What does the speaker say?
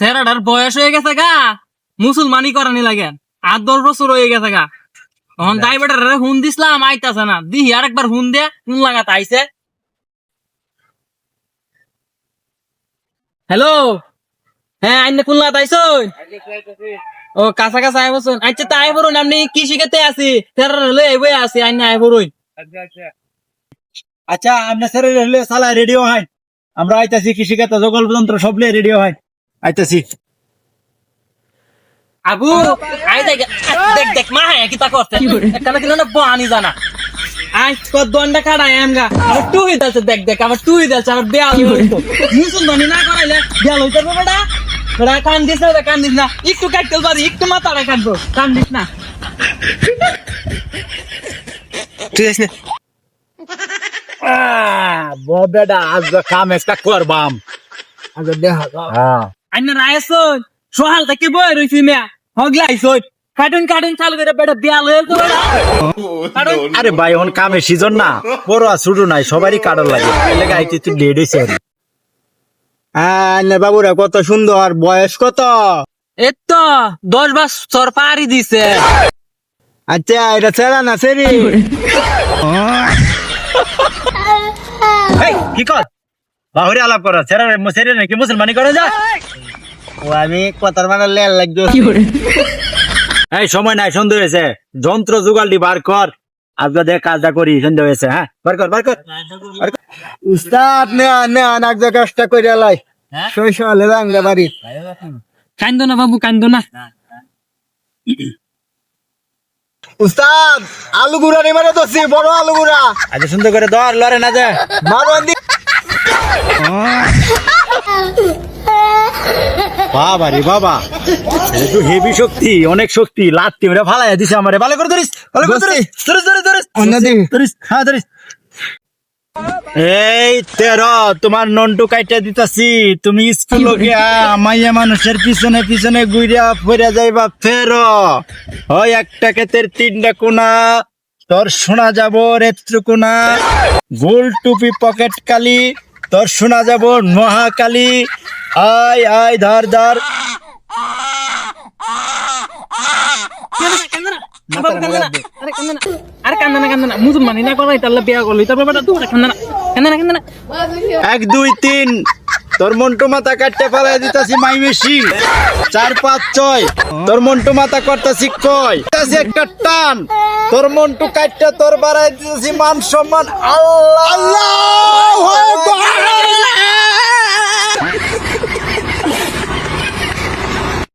সেরাটার বয়স হয়ে গেছে গা। মুসলমানি করানি লাগে। আট দশ বছর হয়ে গেছে গা। তখন ড্রাইভারের হুন দিছিলাম আইতাছে না। দিহি আরেকবার হুন দে হুন লাগাত আইছে? হ্যালো হ্যাঁ আইনে কোন লাগাত আইসন ও কাছা কাছা আই বসুন আচ্ছা তা আই বরুন আপনি কি শিখাতে আছি সেরার হলে আইবই আছি আইনে আই বরুন আচ্ছা আমরা স্যার হলে সালা রেডিও হয়। আমরা আইতাছি কৃষিকাতা জগল যন্ত্র সব রেডিও হয়। আইতাছি। আবু আই দেখ দেখ দেখ মা হ্যাঁ কি তা করতে এখানে কিন্তু না বানি জানা। আই কত দন্ডা কাটাই আমগা। আবার তুই দিলছে দেখ দেখ আবার তুই দিলছে আবার বেয়াল হইতো। মুসুন ধনি না করাইলে বেয়াল হইতে পারবে বেটা বেটা কান দিস না কান দিস না। একটু কাটতে পারি একটু মাথাটা কাটবো কান দিস না। তুই ঠিক আছে বেটা আজ কাম একটা করবাম। আগে দেখা হ্যাঁ। আইনা রায়সন সোহাল থেকে বই রইছি মিয়া। হগলাইছই কাটুন কাটুন চালু করে বেটা বেয়াল কাটুন আরে ভাই কামের সিজন না। বড় ছোট নাই সবারই কাটার লাগে। এই লেগে আইতে তুই লেট হয়েছে আর। হ্যাঁ নে বাবুরা কত সুন্দর। বয়স কত? এই তো দশ বছর পারি দিছে। আচ্ছা এটা ছেড়া না সেরি কি কর? বাহুরে আলাপ কর সেরা সেরে নাকি মুসলমানি করে যা। ও আমি কথার মানে লেল লাগবে। এই সময় নাই সন্ধ্যা হয়েছে। যন্ত্র জোগাড়টি বার কর। আজকে দেখ কাজটা করি সন্ধ্যা হয়েছে হ্যাঁ? বার কর বার কর। উস্তাদ নে নে কষ্ট করে লাই। হ্যাঁ? শৈশলে রাঙ্গা বাড়ি। কান্দো না বাবু কান্দো না। উস্তাদ আলু গুড়া মারে দোষি বড় আলু গুড়া। আজ সুন্দর করে ধর লড়ে না যে। মারো আন্দি বাবা রে বাবা। একটু হেভি শক্তি অনেক শক্তি। লাত্তি মেরে ফালাই দিছে আমারে। ভালো করে ধরিস ভালো করে ধরিস ধরিস ধরিস ধরিস। ধরিস হ্যাঁ ধরিস। এই তেরো তোমার নন্টু কাইটা দিতাছি। তুমি স্কুল মাইয়া মানুষের পিছনে পিছনে গুইরা ফিরে যাইবা। ফেরো হয় একটা ক্ষেতের তিনটা কোনা। তোর শোনা যাব রেত্রকোনা গোল টুপি পকেট কালি। তোর শোনা যাব মহাকালী। আয় আয় ধর ধর। এক দুই তিন। তোর মন্টু মাথা কাটতে ফেলাই দিতাছি মাই মেশি চার পাঁচ ছয়। তোর মন্টু মাথা করতাছি কয়? দিতাছি একটা টান। তোর মন্টু কাটতে তোর বাড়াই দিতাছি মান সম্মান। আল্লাহ! আল্লাহ